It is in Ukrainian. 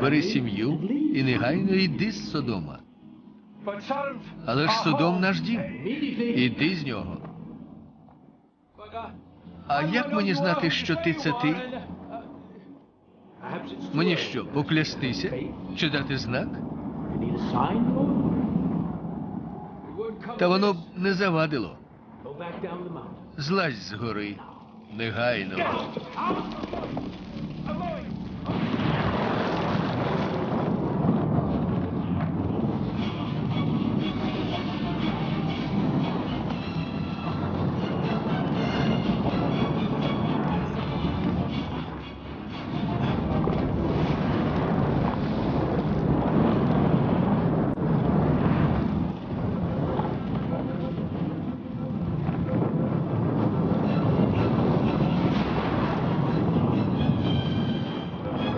Бери сім'ю і негайно йди з Содома. Але ж Содом наш дім. Іди з нього. А як мені знати, що ти це ти? Мені що, поклястися? Чи дати знак? Та воно б не завадило. Злазь з гори. Негайно.